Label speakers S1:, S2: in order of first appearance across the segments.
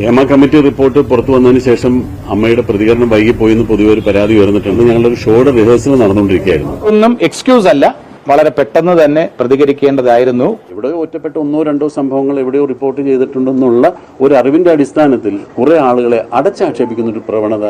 S1: Hema committee report പുറത്തു വന്നതിന് ശേഷം അമ്മയുടെ പ്രതികരണം വൈകിപ്പോയെന്ന് പൊതുവെ ഒരു പരാതി ഉയർന്നിട്ടുണ്ട്. ഞങ്ങളുടെ ഷോയുടെ റിഹേഴ്സൽ നടന്നുകൊണ്ടിരിക്കുകയായിരുന്നു.
S2: ഒന്നും എക്സ്ക്യൂസ് അല്ല. വളരെ പെട്ടെന്ന് തന്നെ പ്രതികരിക്കേണ്ടതായിരുന്നു.
S1: എവിടെയോ ഒറ്റപ്പെട്ട ഒന്നോ രണ്ടോ സംഭവങ്ങൾ എവിടെയോ റിപ്പോർട്ട് ചെയ്തിട്ടുണ്ടെന്നുള്ള ഒരു അറിവിന്റെ അടിസ്ഥാനത്തിൽ കുറെ ആളുകളെ അടച്ചാക്ഷേപിക്കുന്ന ഒരു പ്രവണത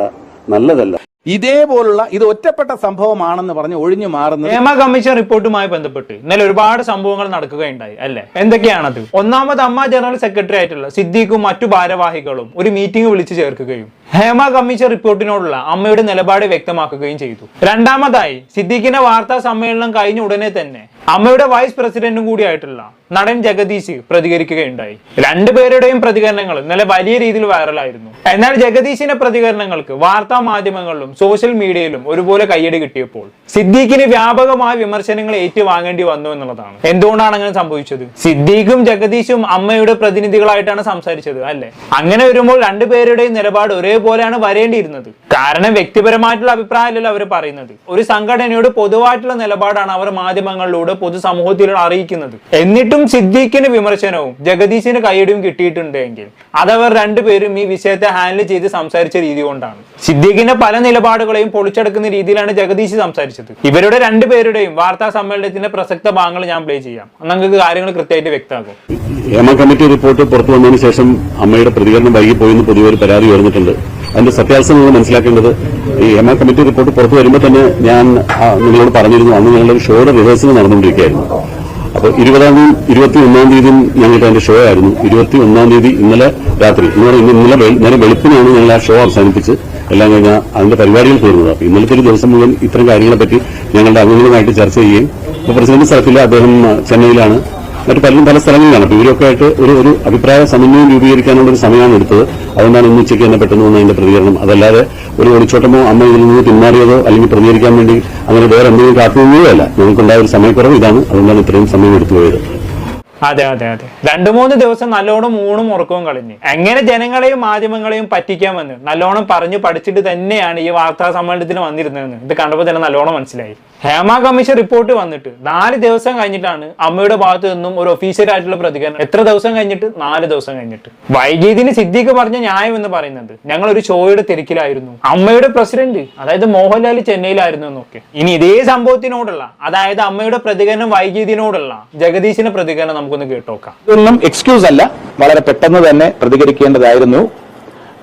S1: നല്ലതല്ല.
S2: ഇതേപോലുള്ള ഇത് ഒറ്റപ്പെട്ട സംഭവമാണെന്ന് പറഞ്ഞ് ഒഴിഞ്ഞു മാറുന്നത്
S3: നിയമ കമ്മീഷൻ റിപ്പോർട്ടുമായി ബന്ധപ്പെട്ട് ഇന്നലെ ഒരുപാട് സംഭവങ്ങൾ നടക്കുകയുണ്ടായി അല്ലെ? എന്തൊക്കെയാണത്? ഒന്നാമത് അമ്മ ജനറൽ സെക്രട്ടറി ആയിട്ടുള്ള സിദ്ദീഖും മറ്റു ഭാരവാഹികളും ഒരു മീറ്റിംഗ് വിളിച്ചു ചേർക്കുകയും ഹേമ കമ്മീഷൻ റിപ്പോർട്ടിനോടുള്ള അമ്മയുടെ നിലപാട് വ്യക്തമാക്കുകയും ചെയ്തു. രണ്ടാമതായി സിദ്ദീഖിന്റെ വാർത്താ സമ്മേളനം കഴിഞ്ഞ ഉടനെ തന്നെ അമ്മയുടെ വൈസ് പ്രസിഡന്റും കൂടിയായിട്ടുള്ള നടൻ ജഗദീഷ് പ്രതികരിക്കുകയുണ്ടായി. രണ്ടുപേരുടെയും പ്രതികരണങ്ങൾ ഇന്നലെ വലിയ രീതിയിൽ വൈറലായിരുന്നു എന്നാൽ ജഗദീഷിന്റെ പ്രതികരണങ്ങൾക്ക് വാർത്താ മാധ്യമങ്ങളിലും സോഷ്യൽ മീഡിയയിലും ഒരുപോലെ കയ്യടി കിട്ടിയപ്പോൾ സിദ്ദീഖിന് വ്യാപകമായ വിമർശനങ്ങൾ ഏറ്റുവാങ്ങേണ്ടി വന്നു എന്നുള്ളതാണ്. എന്തുകൊണ്ടാണ് അങ്ങനെ സംഭവിച്ചത്? സിദ്ദീഖും ജഗദീഷും അമ്മയുടെ പ്രതിനിധികളായിട്ടാണ് സംസാരിച്ചത് അല്ലെ? അങ്ങനെ വരുമ്പോൾ രണ്ടുപേരുടെയും നിലപാട് ഒരേപോലെയാണ് വരേണ്ടിയിരുന്നത്. കാരണം വ്യക്തിപരമായിട്ടുള്ള അഭിപ്രായമല്ലല്ലോ അവർ പറയുന്നത്. ഒരു സംഘടനയോട് പൊതുവായിട്ടുള്ള നിലപാടാണ് അവർ മാധ്യമങ്ങളിലൂടെ പൊതുസമൂഹത്തിലൂടെ അറിയിക്കുന്നത്. എന്നിട്ടും സിദ്ദീഖിന് വിമർശനവും ജഗദീശിന് കൈയടിയും കിട്ടിയിട്ടുണ്ടെങ്കിൽ അതവർ രണ്ടുപേരും ഈ വിഷയത്തെ ഹാൻഡിൽ ചെയ്ത് സംസാരിച്ച രീതി കൊണ്ടാണ്. സിദ്ദീഖിന്റെ പല നിലപാടുകളെയും പൊളിച്ചെടുക്കുന്ന രീതിയിലാണ് ജഗദീഷ് സംസാരിച്ചത്. ഇവരുടെ രണ്ടുപേരുടെയും വാർത്താ സമ്മേളനത്തിന്റെ പ്രസക്ത ഭാഗങ്ങൾ ഞാൻ പ്ലേ ചെയ്യാം. നിങ്ങൾക്ക് കാര്യങ്ങൾ കൃത്യമായിട്ട് വ്യക്തമാകും.
S1: ഹേമ കമ്മിറ്റി റിപ്പോർട്ട് പുറത്തു വന്നതിന് ശേഷം അമ്മയുടെ പ്രതികരണം വൈകിപ്പോയെന്ന് പൊതുവെ ഒരു പരാതി ഉയർന്നിട്ടുണ്ട്. അതിന്റെ സത്യാവസ്ഥ നമ്മൾ മനസ്സിലാക്കേണ്ടത് ഈ എം എ കമ്മിറ്റി റിപ്പോർട്ട് പുറത്തു വരുമ്പോൾ തന്നെ ഞാൻ നിങ്ങളോട് പറഞ്ഞിരുന്നു. അന്ന് ഞങ്ങളുടെ ഷോയുടെ റിഹേഴ്സൽ നടന്നുകൊണ്ടിരിക്കുകയായിരുന്നു. അപ്പോൾ ഇരുപതാം തീയതി ഇരുപത്തി ഒന്നാം തീയതിയും ഞങ്ങൾക്ക് അതിന്റെ ഷോ ആയിരുന്നു. ഇരുപത്തി ഒന്നാം തീയതി ഇന്നലെ രാത്രി. ഇന്നലെ ഇന്നലെ ഇന്നലെ വെളുപ്പിനാണ് ഞങ്ങൾ ആ ഷോ അവസാനിപ്പിച്ച് എല്ലാം കഴിഞ്ഞാൽ അതിന്റെ പരിപാടികൾ തീർന്നത്. അപ്പോൾ ഇന്നലത്തെ ഒരു ദിവസം മുഴുവൻ ഇത്തരം കാര്യങ്ങളെപ്പറ്റി ഞങ്ങളുടെ അംഗങ്ങളുമായിട്ട് ചർച്ച ചെയ്യുകയും ഇപ്പോൾ പ്രസിഡന്റ് സ്ഥലത്തില്ല അദ്ദേഹം ചെന്നൈയിലാണ്. മറ്റു പലരും പല സ്ഥലങ്ങളിലാണ്. അപ്പോൾ ഇവരൊക്കെ ആയിട്ട് ഒരു ഒരു അഭിപ്രായ സമന്വയം രൂപീകരിക്കാനുള്ള ഒരു സമയമാണ് എടുത്തത്. അതുകൊണ്ടാണ് ഇന്ന് ഉച്ചയ്ക്ക് തന്നെ പെട്ടെന്ന് വന്ന അതിന്റെ പ്രതികരണം. അതല്ലാതെ ഒരു ഒളിച്ചോട്ടമോ അമ്മ ഇതിൽ നിന്ന് പിന്മാറിയതോ അല്ലെങ്കിൽ പ്രതികരിക്കാൻ വേണ്ടി അങ്ങനെ വേറെ എന്തെങ്കിലും കാത്തുനിന്നതോ അല്ല. ഞങ്ങൾക്കുണ്ടായ ഒരു സമയക്കുറവ് ഇതാണ്. അതുകൊണ്ടാണ് ഇത്രയും സമയം എടുത്തുപോയത്
S3: അതെ അതെ അതെ. രണ്ടു മൂന്ന് ദിവസം നല്ലോണം ഊണും ഉറക്കവും കളഞ്ഞ്. എങ്ങനെ ജനങ്ങളെയും മാധ്യമങ്ങളെയും പറ്റിക്കാമെന്ന് നല്ലോണം പറഞ്ഞു പഠിച്ചിട്ട് തന്നെയാണ് ഈ വാർത്താ സമ്മേളനത്തിന് വന്നിരുന്നതെന്ന് ഇത് കണ്ടപ്പോൾ തന്നെ നല്ലോണം മനസ്സിലായി. ഹേമ കമ്മീഷൻ റിപ്പോർട്ട് വന്നിട്ട് നാല് ദിവസം കഴിഞ്ഞിട്ടാണ് അമ്മയുടെ ഭാഗത്തു നിന്നും ഒരു ഒഫീഷ്യൽ ആയിട്ടുള്ള പ്രതികരണം. എത്ര ദിവസം കഴിഞ്ഞിട്ട്? നാല് ദിവസം കഴിഞ്ഞിട്ട്. വൈകീതിന് സിദ്ദീഖ് പറഞ്ഞ ന്യായം എന്ന് പറയുന്നത് ഞങ്ങൾ ഒരു ഷോയുടെ തിരക്കിലായിരുന്നു. അമ്മയുടെ പ്രസിഡന്റ് അതായത് മോഹൻലാൽ ചെന്നൈയിലായിരുന്നു എന്നൊക്കെ. ഇനി ഇതേ സംഭവത്തിനോടുള്ള അതായത് അമ്മയുടെ പ്രതികരണം വൈകീതിനോടുള്ള ജഗദീശിന്റെ പ്രതികരണം നമുക്കൊന്ന് കേട്ടോക്കാം.
S2: ഇതൊന്നും എക്സ്ക്യൂസ് അല്ല. വളരെ പെട്ടെന്ന് തന്നെ പ്രതികരിക്കേണ്ടതായിരുന്നു.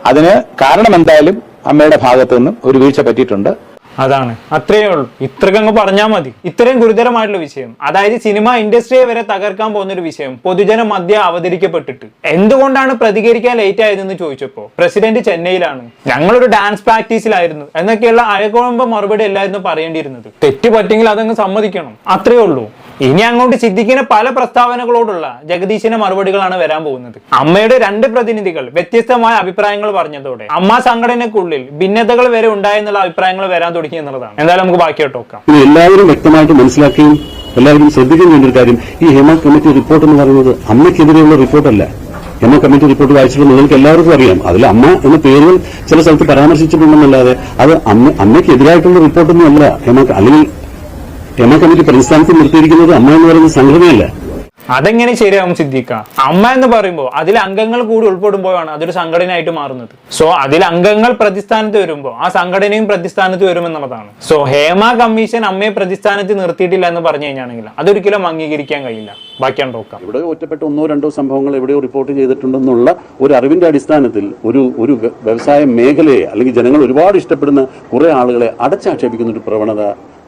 S2: അതിന് കാരണം എന്തായാലും അമ്മയുടെ ഭാഗത്തു നിന്നും ഒരു വീഴ്ച പറ്റിയിട്ടുണ്ട്.
S3: അതാണ്. അത്രയേ ഉള്ളൂ. ഇത്രയ്ക്ക് അങ്ങ് പറഞ്ഞാൽ മതി. ഇത്രയും ഗുരുതരമായിട്ടുള്ള വിഷയം. അതായത് സിനിമ ഇൻഡസ്ട്രിയെ വരെ തകർക്കാൻ പോകുന്ന ഒരു വിഷയം പൊതുജന മധ്യ അവതരിക്കപ്പെട്ടിട്ട്. എന്തുകൊണ്ടാണ് പ്രതികരിക്കാൻ ലേറ്റ് ആയതെന്ന് ചോദിച്ചപ്പോ പ്രസിഡന്റ് ചെന്നൈയിലാണ്. ഞങ്ങളൊരു ഡാൻസ് പ്രാക്ടീസിലായിരുന്നു എന്നൊക്കെയുള്ള അഴകുഴമ്പ മറുപടി അല്ലായിരുന്നു പറയേണ്ടിയിരുന്നത്. തെറ്റ് പറ്റെങ്കിൽ അതങ്ങ് സമ്മതിക്കണം. അത്രയേ ഉള്ളൂ. ഇനി അങ്ങോട്ട് സിദ്ദിഖിന് പല പ്രസ്താവനകളോടുള്ള ജഗദീശിന്റെ മറുപടികളാണ് വരാൻ പോകുന്നത്. അമ്മയുടെ രണ്ട് പ്രതിനിധികൾ വ്യത്യസ്തമായ അഭിപ്രായങ്ങൾ പറഞ്ഞതോടെ അമ്മ സംഘടനക്കുള്ളിൽ ഭിന്നതകൾ വരെ ഉണ്ടായെന്നുള്ള അഭിപ്രായങ്ങൾ വരാൻ തുടങ്ങി എന്നുള്ളതാണ്. എന്തായാലും നമുക്ക് ബാക്കിയോട്ട് നോക്കാം.
S1: എല്ലാവരും വ്യക്തമായിട്ട് മനസ്സിലാക്കുകയും എല്ലാവരും ചെയ്യേണ്ട ഒരു കാര്യം ഈ ഹേമ കമ്മിറ്റി റിപ്പോർട്ട് എന്ന് പറയുന്നത് അമ്മയ്ക്കെതിരെയുള്ള റിപ്പോർട്ടല്ല ഹേമ കമ്മിറ്റി റിപ്പോർട്ട് വായിച്ചിട്ട് നിങ്ങൾക്ക് എല്ലാവർക്കും അറിയാം. അതിൽ അമ്മ എന്ന പേരുകൾ ചില സ്ഥലത്ത് പരാമർശിച്ചിട്ടുണ്ടെന്നല്ലാതെ അത് അമ്മ അമ്മയ്ക്കെതിരായിട്ടുള്ള റിപ്പോർട്ടൊന്നും അല്ല. ഹേമ അല്ലെങ്കിൽ ഹേമ കമ്മിറ്റി പ്രതിസ്ഥാനത്ത് നിർത്തിയിരിക്കുന്നത് അമ്മ എന്ന് പറയുന്ന സംഘടനയല്ല
S3: അതെങ്ങനെ ശരിയാവും സിദ്ദീഖ? അമ്മ എന്ന് പറയുമ്പോൾ അതിൽ അംഗങ്ങൾ കൂടി ഉൾപ്പെടുമ്പോഴാണ് അതൊരു സംഘടനയായിട്ട് മാറുന്നത്. സോ അതിൽ അംഗങ്ങൾ പ്രതിസ്ഥാനത്ത് വരുമ്പോൾ ആ സംഘടനയും പ്രതിസ്ഥാനത്ത് വരുമെന്നുള്ളതാണ്. സോ ഹേമ കമ്മീഷൻ അമ്മയെ പ്രതിസ്ഥാനത്ത് നിർത്തിയിട്ടില്ല എന്ന് പറഞ്ഞു കഴിഞ്ഞാണെങ്കിൽ അതൊരിക്കലും അംഗീകരിക്കാൻ കഴിയില്ല. ബാക്കിയാണ് നോക്കാം.
S1: ഇവിടെ ഒറ്റപ്പെട്ട ഒന്നോ രണ്ടോ സംഭവങ്ങൾ എവിടെയോ റിപ്പോർട്ട് ചെയ്തിട്ടുണ്ടെന്നുള്ള ഒരു അറിവിന്റെ അടിസ്ഥാനത്തിൽ ഒരു ഒരു വ്യവസായ മേഖലയെ അല്ലെങ്കിൽ ജനങ്ങൾ ഒരുപാട് ഇഷ്ടപ്പെടുന്ന കുറെ ആളുകളെ അടച്ചാക്ഷേപിക്കുന്ന ഒരു പ്രവണത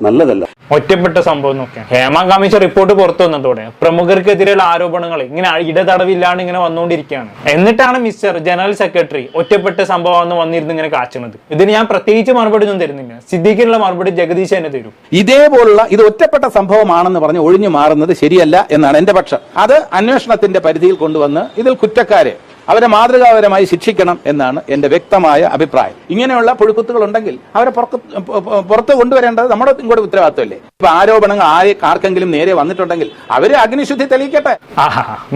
S1: നല്ലതല്ല.
S3: ഒറ്റപ്പെട്ട സംഭവം നോക്കാം ഹേമ കമ്മീഷൻ റിപ്പോർട്ട് പുറത്തു വന്നതോടെ പ്രമുഖർക്കെതിരെയുള്ള ആരോപണങ്ങൾ. ഇങ്ങനെ ഇടതടവില്ലാണ്ട് ഇങ്ങനെ വന്നുകൊണ്ടിരിക്കുകയാണ്. എന്നിട്ടാണ് മിസ്റ്റർ ജനറൽ സെക്രട്ടറി ഒറ്റപ്പെട്ട സംഭവമാണെന്ന് വന്നിരുന്നു വന്നിരുന്ന് ഇങ്ങനെ കാച്ചണത്. ഇതിന് ഞാൻ പ്രത്യേകിച്ച് മറുപടി ഒന്നും തരുന്നില്ല. സിദ്ദീഖിനുള്ള മറുപടി ജഗദീശ് തന്നെ തരും.
S2: ഇതേപോലുള്ള ഇത് ഒറ്റപ്പെട്ട സംഭവമാണെന്ന് പറഞ്ഞ് ഒഴിഞ്ഞു മാറുന്നത് ശരിയല്ല എന്നാണ് എന്റെ പക്ഷം. അത് അന്വേഷണത്തിന്റെ പരിധിയിൽ കൊണ്ടുവന്ന് ഇതിൽ കുറ്റക്കാരെ അവരെ മാതൃകാപരമായി ശിക്ഷിക്കണം എന്നാണ് എന്റെ വ്യക്തമായ അഭിപ്രായം. ഇങ്ങനെയുള്ള പുഴുക്കുത്തുകൾ ഉണ്ടെങ്കിൽ അവരെ പുറത്ത് കൊണ്ടുവരേണ്ടത് നമ്മുടെ ഇങ്ങോട്ട് ഉത്തരവാദിത്വമല്ലേ? ഇപ്പൊ ആരോപണങ്ങൾ ആരെ ആർക്കെങ്കിലും നേരെ വന്നിട്ടുണ്ടെങ്കിൽ അവരെ അഗ്നിശുദ്ധി തെളിയിക്കട്ടെ.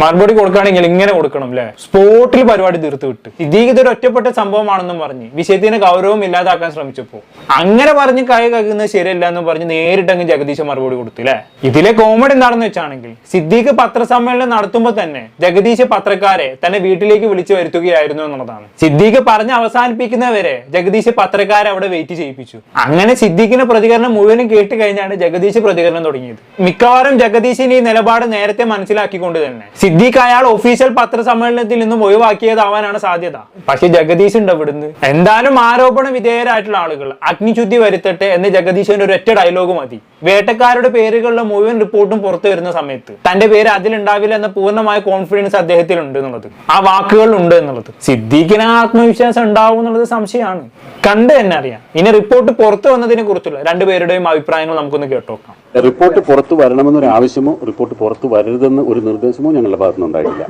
S3: മറുപടി കൊടുക്കുകയാണെങ്കിൽ ഇങ്ങനെ കൊടുക്കണം അല്ലെ സ്പോട്ടിൽ പരിപാടി തീർത്ത് വിട്ട്. ഇതീ ഇതൊരു ഒറ്റപ്പെട്ട സംഭവമാണെന്നും പറഞ്ഞ് വിഷയത്തിന് ഗൗരവം ഇല്ലാതാക്കാൻ ശ്രമിച്ചപ്പോ. അങ്ങനെ പറഞ്ഞ് കൈ കകുന്നത് ശരിയല്ല എന്ന് പറഞ്ഞ് നേരിട്ടങ്ങ് ജഗദീശ് മറുപടി കൊടുത്തു അല്ലെ ഇതിലെ കോമഡി എന്താണെന്ന് വെച്ചാണെങ്കിൽ സിദ്ദീഖ് പത്രസമ്മേളനം നടത്തുമ്പോൾ തന്നെ ജഗദീശ് പത്രക്കാരെ തന്നെ വീട്ടിലേക്ക് വീട്ടിലേക്ക് വിളിച്ചു വരുത്തുകയായിരുന്നു എന്നുള്ളതാണ്. സിദ്ദീഖ് പറഞ്ഞ് അവസാനിപ്പിക്കുന്നവരെ ജഗദീഷ് പത്രക്കാരെ അവിടെ വെയിറ്റ് ചെയ്യിപ്പിച്ചു. അങ്ങനെ സിദ്ദീഖിന്റെ പ്രതികരണം മുഴുവനും കേട്ട് കഴിഞ്ഞാണ് ജഗദീഷ് പ്രതികരണം തുടങ്ങിയത്. മിക്കവാറും ജഗദീഷിന് ഈ നിലപാട് നേരത്തെ മനസ്സിലാക്കിക്കൊണ്ട് തന്നെ. സിദ്ദീഖ് അയാൾ ഒഫീഷ്യൽ പത്രസമ്മേളനത്തിൽ നിന്നും ഒഴിവാക്കിയതാവാനാണ് സാധ്യത. പക്ഷെ ജഗദീഷ് ഉണ്ട് ഇവിടുന്ന്? എന്തായാലും ആരോപണ വിധേയരായിട്ടുള്ള ആളുകൾ അഗ്നിശുദ്ധി വരുത്തട്ടെ എന്ന് ജഗദീഷിന്റെ ഒരു ഒറ്റ ഡയലോഗ് മതി. വേട്ടക്കാരുടെ പേരുകളുടെ മുഴുവൻ റിപ്പോർട്ടും പുറത്തു വരുന്ന സമയത്ത്. തന്റെ പേര് അതിലുണ്ടാവില്ല എന്ന പൂർണമായ കോൺഫിഡൻസ് അദ്ദേഹത്തിൽ ഉണ്ട് എന്നുള്ളത്. ആ വാക്കുകളിൽ ഉണ്ട് എന്നുള്ളത്. സിദ്ദീഖിന് ആത്മവിശ്വാസം ഉണ്ടാവും എന്നുള്ളത് സംശയമാണ്. കണ്ട് തന്നെ അറിയാം. ഇനി റിപ്പോർട്ട് പുറത്തു വന്നതിനെ കുറിച്ചുള്ള രണ്ടുപേരുടെയും അഭിപ്രായങ്ങൾ നമുക്കൊന്ന് കേട്ടോക്കാം.
S1: റിപ്പോർട്ട് പുറത്തു വരണമെന്നൊരു ആവശ്യമോ റിപ്പോർട്ട് പുറത്തു വരരുതെന്ന് ഒരു നിർദ്ദേശമോ ഞങ്ങളുടെ ഭാഗത്തുനിന്ന് ഉണ്ടായിട്ടില്ല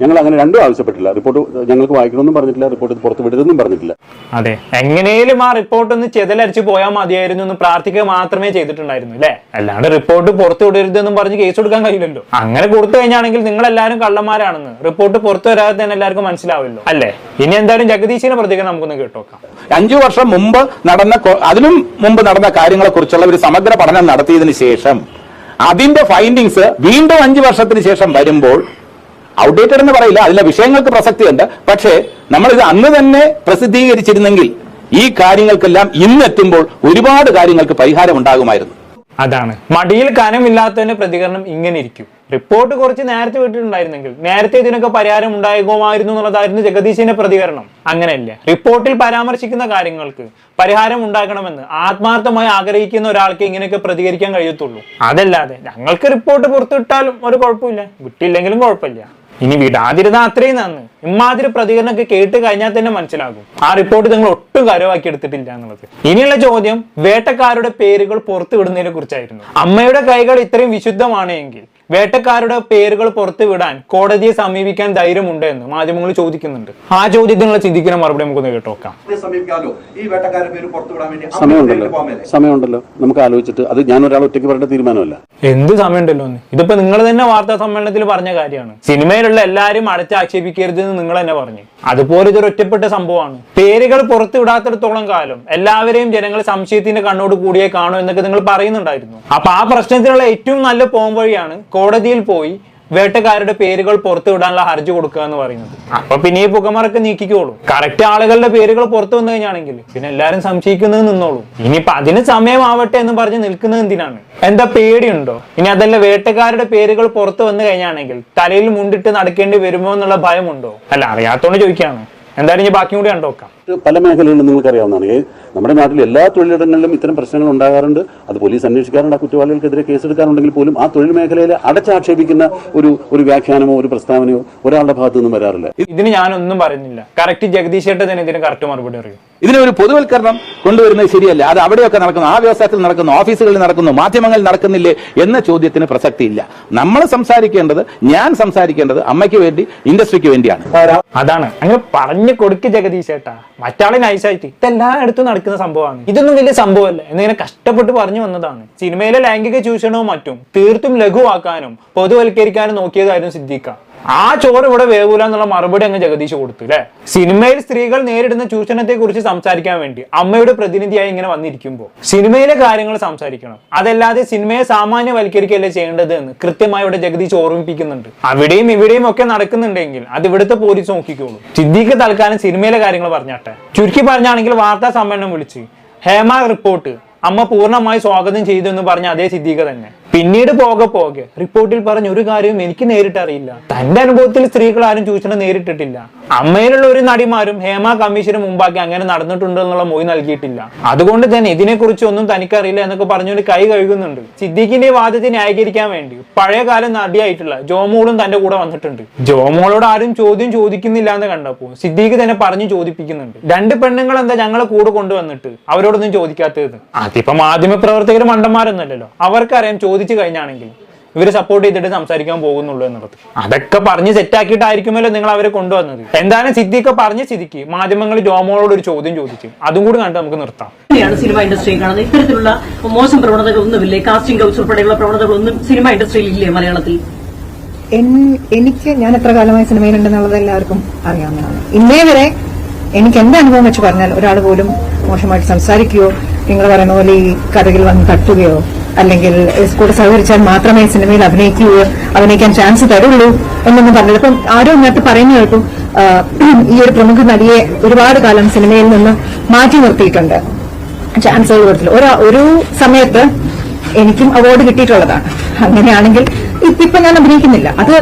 S1: ഞങ്ങൾ അങ്ങനെ രണ്ടും ആവശ്യപ്പെട്ടില്ല. റിപ്പോർട്ട് ഞങ്ങൾക്ക് വായിക്കണമെന്നും പറഞ്ഞിട്ടില്ല റിപ്പോർട്ട് പുറത്ത് വിടരുതെന്നും പറഞ്ഞിട്ടില്ല.
S3: അതെ. എങ്ങനെയും ആ റിപ്പോർട്ട് ഒന്ന് ചെതലരിച്ച് പോയാൽ മതിയായിരുന്നു എന്ന് പ്രാർത്ഥിക്കുക മാത്രമേ ചെയ്തിട്ടുണ്ടായിരുന്നു അല്ലേ? അല്ലാണ്ട് റിപ്പോർട്ട് പുറത്തു വിടരുതെന്നും പറഞ്ഞ് കേസ് കൊടുക്കാൻ കഴിയില്ലല്ലോ. അങ്ങനെ കൊടുത്തു കഴിഞ്ഞാണെങ്കിൽ നിങ്ങൾ എല്ലാവരും കള്ളന്മാരാണെന്ന്. റിപ്പോർട്ട് പുറത്തു വരാതെ തന്നെ എല്ലാവർക്കും മനസ്സിലാവില്ലോ അല്ലേ? ഇനി എന്തായാലും ജഗദീശിനെ പ്രതികരണം നമുക്കൊന്ന് കേട്ടോക്കാം.
S2: അഞ്ചു വർഷം മുമ്പ് നടന്ന അതിനും മുമ്പ് നടന്ന കാര്യങ്ങളെ കുറിച്ചുള്ള ഒരു സമഗ്ര പഠനം നടത്തിയതിനു ശേഷം അതിന്റെ ഫൈൻഡിങ്സ് വീണ്ടും അഞ്ചു വർഷത്തിന് ശേഷം വരുമ്പോൾ ഔട്ട്ഡേറ്റഡ് എന്ന് പറയില്ല. അതിലെ വിഷയങ്ങൾക്ക് പ്രസക്തിയുണ്ട്. പക്ഷേ നമ്മൾ ഇത് അന്ന് തന്നെ പ്രസിദ്ധീകരിച്ചിരുന്നെങ്കിൽ ഈ കാര്യങ്ങൾക്കെല്ലാം ഇന്നെത്തുമ്പോൾ ഒരുപാട് കാര്യങ്ങൾക്ക് പരിഹാരം ഉണ്ടാകുമായിരുന്നു.
S3: അതാണ്. മടിയിൽ കനമില്ലാത്തതിന്റെ പ്രതികരണം ഇങ്ങനെ ഇരിക്കും. റിപ്പോർട്ട് കുറച്ച് നേരത്തെ വിട്ടിട്ടുണ്ടായിരുന്നെങ്കിൽ നേരത്തെ ഇതിനൊക്കെ പരിഹാരം ഉണ്ടാകുമായിരുന്നു എന്നുള്ളതായിരുന്നു ജഗദീശിന്റെ പ്രതികരണം. അങ്ങനെയല്ല? റിപ്പോർട്ടിൽ പരാമർശിക്കുന്ന കാര്യങ്ങൾക്ക് പരിഹാരം ഉണ്ടാക്കണമെന്ന് ആത്മാർത്ഥമായി ആഗ്രഹിക്കുന്ന ഒരാൾക്ക് ഇങ്ങനെയൊക്കെ പ്രതികരിക്കാൻ കഴിയത്തുള്ളൂ. അതല്ലാതെ ഞങ്ങൾക്ക് റിപ്പോർട്ട് പുറത്തുവിട്ടാലും ഒരു കുഴപ്പമില്ല. വിട്ടില്ലെങ്കിലും കുഴപ്പമില്ല. ഇനി വിടാതിരുന്ന അത്രയും നന്ന്. ഇമാതിരി പ്രതികരണമൊക്കെ കേട്ട് കഴിഞ്ഞാൽ തന്നെ മനസ്സിലാകും. ആ റിപ്പോർട്ട് നിങ്ങൾ ഒട്ടും കാര്യമാക്കി എടുത്തിട്ടില്ല എന്നുള്ളത്. ഇനിയുള്ള ചോദ്യം വേട്ടക്കാരുടെ പേരുകൾ പുറത്തു വിടുന്നതിനെ കുറിച്ചായിരുന്നു. അമ്മയുടെ കൈകൾ ഇത്രയും വിശുദ്ധമാണ് എങ്കിൽ വേട്ടക്കാരുടെ പേരുകൾ പുറത്ത് വിടാൻ കോടതിയെ സമീപിക്കാൻ ധൈര്യമുണ്ട് എന്ന് മാധ്യമങ്ങൾ ചോദിക്കുന്നുണ്ട്. ആ ചോദ്യത്തിനുള്ള ചിന്തിക്കുന്ന മറുപടി നമുക്കൊന്ന് കേട്ടോക്കാം
S4: പുറത്തുവിടാൻ
S1: സമയമുണ്ടല്ലോ. സമയമുണ്ടല്ലോ. നമുക്ക് ആലോചിച്ചിട്ട് അത് ഞാൻ ഒരാൾ ഒറ്റയ്ക്ക് പറയേണ്ട തീരുമാനമല്ല.
S3: എന്ത് സമയമുണ്ടല്ലോ ഇതിപ്പോ നിങ്ങൾ തന്നെ വാർത്താ സമ്മേളനത്തിൽ പറഞ്ഞ കാര്യമാണ്. സിനിമയിലുള്ള എല്ലാരും അടച്ചാക്ഷേപിക്കരുത് എന്ന് നിങ്ങൾ തന്നെ പറഞ്ഞു. അതുപോലെ ഇതൊരു ഒറ്റപ്പെട്ട സംഭവമാണ്. പേരുകൾ പുറത്തു കാലം എല്ലാവരെയും ജനങ്ങൾ സംശയത്തിന്റെ കണ്ണോട് കൂടിയേ കാണൂ എന്നൊക്കെ നിങ്ങൾ പറയുന്നുണ്ടായിരുന്നു. അപ്പൊ ആ പ്രശ്നത്തിനുള്ള ഏറ്റവും നല്ല പോംവഴിയാണ് കോടതിയിൽ പോയി വേട്ടക്കാരുടെ പേരുകൾ പുറത്തു വിടാനുള്ള ഹർജി കൊടുക്കുക എന്ന് പറയുന്നത്. അപ്പൊ പിന്നെ ഈ പുകമറക്ക് നീക്കിക്കോളൂ. കറക്റ്റ് ആളുകളുടെ പേരുകൾ പുറത്തു വന്നു കഴിഞ്ഞാണെങ്കിൽ പിന്നെ എല്ലാരും സംശയിക്കുന്നത് നിന്നോളൂ. ഇനിയിപ്പൊ അതിന് സമയമാവട്ടെ എന്ന് പറഞ്ഞ് നിൽക്കുന്നത് എന്തിനാണ്? എന്താ പേടിയുണ്ടോ? ഇനി അതല്ല വേട്ടക്കാരുടെ പേരുകൾ പുറത്തു വന്നു കഴിഞ്ഞാണെങ്കിൽ തലയിൽ മുണ്ടിട്ട് നടക്കേണ്ടി വരുമോ എന്നുള്ള ഭയമുണ്ടോ? അല്ല അറിയാത്തോണ്ട് ചോദിക്കാണ്. എന്തായാലും ഇനി ബാക്കി കൂടി കണ്ടു നോക്കാം.
S1: പല മേഖലകളിലും നിങ്ങൾക്കറിയാവുന്നതാണ്. നമ്മുടെ നാട്ടിൽ എല്ലാ തൊഴിലിടങ്ങളിലും ഇത്തരം പ്രശ്നങ്ങൾ ഉണ്ടാകാറുണ്ട്. അത് പോലീസ് അന്വേഷിക്കാറുണ്ട് ആ കുറ്റവാളികൾക്കെതിരെ കേസെടുക്കാറുണ്ടെങ്കിൽ പോലും ആ തൊഴിൽ മേഖലയിൽ അടച്ചാക്ഷേപിക്കുന്ന ഒരു ഒരു വ്യാഖ്യാനമോ ഒരു പ്രസ്താവനയോ ഒരാളുടെ ഭാഗത്തു നിന്നും വരാറില്ല.
S3: ഇതിന് ഞാനൊന്നും പറയുന്നില്ല. കറക്റ്റ് ജഗദീഷ് ചേട്ടൻ തന്നെ ഇതിന് കറക്റ്റ് മറുപടി അറിയും
S2: ഇതിനൊരു ഒരു പൊതുവൽക്കരണം കൊണ്ടുവരുന്നത് ശരിയല്ല. അത് അവിടെയൊക്കെ നടക്കുന്നു. ആ വ്യവസായത്തിൽ നടക്കുന്നു. ഓഫീസുകളിൽ നടക്കുന്നു. മാധ്യമങ്ങളിൽ നടക്കുന്നില്ലേ എന്ന ചോദ്യത്തിന് പ്രസക്തിയില്ല. നമ്മൾ സംസാരിക്കേണ്ടത് ഞാൻ സംസാരിക്കേണ്ടത് അമ്മയ്ക്ക് വേണ്ടി ഇൻഡസ്ട്രിക്ക് വേണ്ടിയാണ്.
S3: അതാണ്. അങ്ങനെ പറഞ്ഞു കൊടുക്ക് ജഗദീശേട്ടാ മറ്റാളെ നൈസായിട്ട് ഇതെല്ലായിടത്തും നടക്കുന്ന സംഭവമാണ്. ഇതൊന്നും വലിയ സംഭവമല്ല. എന്നിങ്ങനെ കഷ്ടപ്പെട്ട് പറഞ്ഞു വന്നതാണ്. സിനിമയിലെ ലൈംഗിക ചൂഷണവും മറ്റും തീർത്തും ലഘുവാക്കാനും പൊതുവൽക്കരിക്കാനും നോക്കിയതായിരുന്നു സിദ്ദീഖ. ആ ചോറ് ഇവിടെ വേവൂല എന്നുള്ള മറുപടി അങ്ങ് ജഗദീഷ് കൊടുത്തു അല്ലെ സിനിമയിൽ സ്ത്രീകൾ നേരിടുന്ന ചൂഷണത്തെ കുറിച്ച് സംസാരിക്കാൻ വേണ്ടി അമ്മയുടെ പ്രതിനിധിയായി ഇങ്ങനെ വന്നിരിക്കുമ്പോൾ സിനിമയിലെ കാര്യങ്ങൾ സംസാരിക്കണം. അതല്ലാതെ സിനിമയെ സാമാന്യവൽക്കരിക്കുകയല്ലേ ചെയ്യേണ്ടത് എന്ന് കൃത്യമായി ഇവിടെ ജഗദീഷ് ഓർമ്മിപ്പിക്കുന്നുണ്ട്. അവിടെയും ഇവിടെയും ഒക്കെ നടക്കുന്നുണ്ടെങ്കിൽ അത് ഇവിടുത്തെ പോലീസ് നോക്കിക്കോളൂ. സിദ്ദീഖ് തൽക്കാലം സിനിമയിലെ കാര്യങ്ങൾ പറഞ്ഞാട്ടെ. ചുരുക്കി പറഞ്ഞാണെങ്കിൽ വാർത്താ സമ്മേളനം വിളിച്ച് ഹേമ റിപ്പോർട്ട് അമ്മ പൂർണമായി സ്വാഗതം ചെയ്തു എന്ന് പറഞ്ഞ അതേ സിദ്ദീഖ തന്നെ. പിന്നീട് പോകെ പോകെ. റിപ്പോർട്ടിൽ പറഞ്ഞ ഒരു കാര്യവും എനിക്ക് നേരിട്ടറിയില്ല തന്റെ അനുഭവത്തിൽ സ്ത്രീകൾ ആരും ചൂഷണം നേരിട്ടിട്ടില്ല. അമ്മയിലുള്ള ഒരു നടിമാരും ഹേമ കമ്മീഷന് മുമ്പാക്കി അങ്ങനെ നടന്നിട്ടുണ്ട് എന്നുള്ള മൊഴി നൽകിയിട്ടില്ല. അതുകൊണ്ട് തന്നെ ഇതിനെക്കുറിച്ച് ഒന്നും തനിക്കറിയില്ല എന്നൊക്കെ പറഞ്ഞുകൊണ്ട് കൈ കഴുകുന്നുണ്ട്. സിദ്ദീഖിന്റെ വാദത്തെ ന്യായീകരിക്കാൻ വേണ്ടി പഴയകാല നടിയായിട്ടുള്ള ജോമോളും തന്റെ കൂടെ വന്നിട്ടുണ്ട്. ജോമോളോട് ആരും ചോദ്യം ചോദിക്കുന്നില്ല എന്ന് കണ്ടപ്പോ സിദ്ദീഖ് തന്നെ പറഞ്ഞു ചോദിപ്പിക്കുന്നുണ്ട്. രണ്ട് പെണ്ണുങ്ങൾ എന്താ ഞങ്ങളെ കൂടെ കൊണ്ടുവന്നിട്ട് അവരോടൊന്നും ചോദിക്കാത്തത്? അതിപ്പോ മാധ്യമ പ്രവർത്തകർ മണ്ടന്മാരൊന്നുമല്ലല്ലോ. അവർക്കറിയാം ചോദിച്ചു കഴിഞ്ഞാണെങ്കിൽ ഇവർ സപ്പോർട്ട് ചെയ്തിട്ട് സംസാരിക്കാൻ പോകുന്നുള്ളൂ എന്നുള്ളത്. അതൊക്കെ പറഞ്ഞ് സെറ്റാക്കിയിട്ടായിരിക്കുമല്ലോ നിങ്ങൾ അവരെ കൊണ്ടുവന്നത്. എന്താണ് സിദ്ധി ഒക്കെ പറഞ്ഞ സ്ഥിതിക്ക് മാധ്യമങ്ങൾ ജോമോളോട് ഒരു ചോദ്യം ചോദിച്ചു. അതും കൂടി കണ്ട് നമുക്ക് നിർത്താം.
S5: സിനിമ ഇൻഡസ്ട്രിയിൽ കാണുന്നത്. ഇത്തരത്തിലുള്ള മോശം പ്രവണതകൾ ഒന്നുമില്ലേ കാസ്റ്റിംഗ് കൗച്ച് ഉൾപ്പെടെയുള്ള പ്രവണതകളൊന്നും സിനിമ ഇൻഡസ്ട്രിയിൽ ഇല്ലേ മലയാളത്തിൽ?
S6: എനിക്ക് ഞാൻ എത്ര കാലമായി സിനിമയിലുണ്ടെന്നുള്ളത് എല്ലാവർക്കും അറിയാവുന്നതാണ്. ഇന്നേ വരെ എനിക്ക് എന്റെ അനുഭവം വെച്ച് പറഞ്ഞാൽ ഒരാൾ പോലും മോശമായിട്ട് സംസാരിക്കുകയോ നിങ്ങൾ പറയുന്ന പോലെ ഈ കഥകിൽ വന്ന് തട്ടുകയോ അല്ലെങ്കിൽ കൂടെ സഹകരിച്ചാൽ മാത്രമേ സിനിമയിൽ അഭിനയിക്കൂ അഭിനയിക്കാൻ ചാൻസ് തരുള്ളൂ എന്നൊന്നും പറഞ്ഞില്ല. ഇപ്പം ആരോ ഇങ്ങോട്ട് പറയുന്ന കേട്ടു ഈ ഒരു പ്രമുഖ നടിയെ ഒരുപാട് കാലം സിനിമയിൽ നിന്ന് മാറ്റി നിർത്തിയിട്ടുണ്ട്. ചാൻസുകൾ കൊടുത്തില്ല ഒരു ഒരു സമയത്ത് എനിക്കും അവാർഡ് കിട്ടിയിട്ടുള്ളതാണ്. അങ്ങനെയാണെങ്കിൽ ഇപ്പൊ ഞാൻ അഭിനയിക്കുന്നില്ല. അത്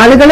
S6: ആളുകൾ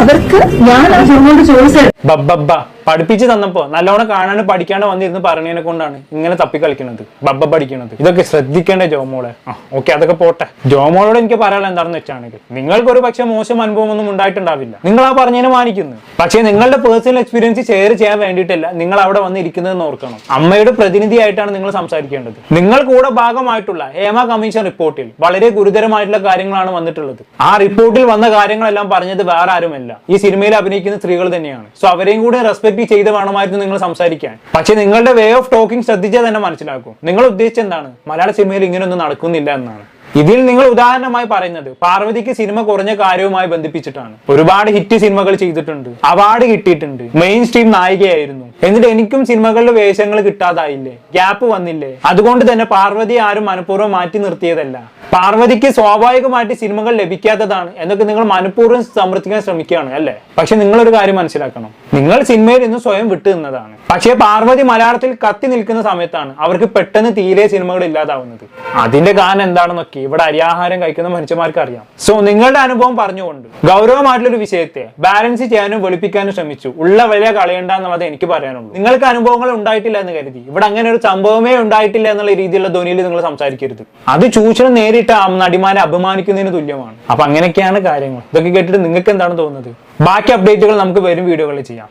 S6: അവർക്ക് ഞാൻ അതുകൊണ്ട് ചോദിച്ചത്
S3: ബബ്ബബ്ബ പഠിപ്പിച്ച് തന്നപ്പോ നല്ലോണം കാണാണ്ട് പഠിക്കാണ്ട് വന്നിരുന്ന് പറഞ്ഞതിനെ കൊണ്ടാണ് ഇങ്ങനെ തപ്പി കളിക്കുന്നത് ബബ്ബ പഠിക്കുന്നത് ഇതൊക്കെ ശ്രദ്ധിക്കേണ്ട ജോമോളെ. ഓക്കെ അതൊക്കെ പോട്ടെ. ജോമോളോട് എനിക്ക് പറയാനുള്ള എന്താണെന്ന് വെച്ചാണെങ്കിൽ നിങ്ങൾക്ക് ഒരു പക്ഷേ മോശം അനുഭവമൊന്നും ഉണ്ടായിട്ടുണ്ടാവില്ല. നിങ്ങൾ ആ പറഞ്ഞതിനെ മാനിക്കുന്നു. പക്ഷേ നിങ്ങളുടെ പേഴ്സണൽ എക്സ്പീരിയൻസ് ഷെയർ ചെയ്യാൻ വേണ്ടിയിട്ടല്ല നിങ്ങൾ അവിടെ വന്നിരിക്കുന്നതെന്ന് ഓർക്കണം. അമ്മയുടെ പ്രതിനിധിയായിട്ടാണ് നിങ്ങൾ സംസാരിക്കേണ്ടത്. നിങ്ങൾ കൂടെ ഭാഗമായിട്ടുള്ള ഹേമ കമ്മീഷൻ റിപ്പോർട്ടിൽ വളരെ ഗുരുതരമായിട്ടുള്ള കാര്യങ്ങളാണ് വന്നിട്ടുള്ളത്. ആ റിപ്പോർട്ടിൽ വന്ന കാര്യങ്ങളെല്ലാം പറഞ്ഞത് വേറെ ആരുമല്ല. ഈ സിനിമയിൽ അഭിനയിക്കുന്ന സ്ത്രീകൾ തന്നെയാണ്. സോ അവരെയും കൂടെ റെസ്പെക്ട് ചെയ്ത് വേണമായിരുന്നു നിങ്ങൾ സംസാരിക്കാൻ. പക്ഷെ നിങ്ങളുടെ വേ ഓഫ് ടോക്കിംഗ് ശ്രദ്ധിച്ചാൽ തന്നെ മനസ്സിലാക്കും. നിങ്ങൾ ഉദ്ദേശിച്ചത് എന്താണ്? മലയാള സിനിമയിൽ ഇങ്ങനെയൊന്നും നടക്കുന്നില്ല എന്നാണ്. ഇതിൽ നിങ്ങൾ ഉദാഹരണമായി പറയുന്നത് പാർവതിക്ക് സിനിമ കുറഞ്ഞ കാര്യവുമായി ബന്ധിപ്പിച്ചിട്ടാണ്. ഒരുപാട് ഹിറ്റ് സിനിമകൾ ചെയ്തിട്ടുണ്ട്. അവാർഡ് കിട്ടിയിട്ടുണ്ട്. മെയിൻ സ്ട്രീം നായികയായിരുന്നു. എന്നിട്ട് എനിക്കും സിനിമകളിലെ വേഷങ്ങൾ കിട്ടാതായില്ലേ? ഗ്യാപ്പ് വന്നില്ലേ? അതുകൊണ്ട് തന്നെ പാർവതി ആരും മനഃപൂർവം മാറ്റി നിർത്തിയതല്ല. പാർവതിക്ക് സ്വാഭാവികമായിട്ട് സിനിമകൾ ലഭിക്കാത്തതാണ് എന്നൊക്കെ നിങ്ങൾ മനഃപൂർവം സമർത്ഥിക്കാൻ ശ്രമിക്കുകയാണ് അല്ലേ? പക്ഷെ നിങ്ങളൊരു കാര്യം മനസ്സിലാക്കണം. നിങ്ങൾ സിനിമയിൽ നിന്ന് സ്വയം വിട്ടു നിന്നതാണ്. പക്ഷേ പാർവതി മലയാളത്തിൽ കത്തി നിൽക്കുന്ന സമയത്താണ് അവർക്ക് പെട്ടെന്ന് തീരെ സിനിമകൾ ഇല്ലാതാവുന്നത്. അതിന്റെ കാരണം എന്താണെന്നൊക്കെ ഇവിടെ അരിയാഹാരം കഴിക്കുന്ന മനുഷ്യന്മാർക്ക് അറിയാം. സോ നിങ്ങളുടെ അനുഭവം പറഞ്ഞുകൊണ്ട് ഗൗരവമായിട്ടുള്ള ഒരു വിഷയത്തെ ബാലൻസ് ചെയ്യാനും വെളുപ്പിക്കാനും ശ്രമിച്ചു. ഉള്ള വലിയ കളയണ്ട എന്നുള്ളത് എനിക്ക് പറയാനുള്ളൂ. നിങ്ങൾക്ക് അനുഭവങ്ങൾ ഉണ്ടായിട്ടില്ല എന്ന് കരുതി. ഇവിടെ അങ്ങനെ ഒരു സംഭവമേ ഉണ്ടായിട്ടില്ല എന്നുള്ള രീതിയിലുള്ള ധ്വനിയിൽ നിങ്ങൾ സംസാരിക്കരുത്. അത് ചൂഷണം നേരിട്ട് നടിമാരെ അപമാനിക്കുന്നതിന് തുല്യമാണ്. അപ്പൊ അങ്ങനെയൊക്കെയാണ് കാര്യങ്ങൾ. ഇതൊക്കെ കേട്ടിട്ട് നിങ്ങൾക്ക് എന്താണ് തോന്നുന്നത്? ബാക്കി അപ്ഡേറ്റുകൾ നമുക്ക് വരും വീഡിയോകളിൽ ചെയ്യാം.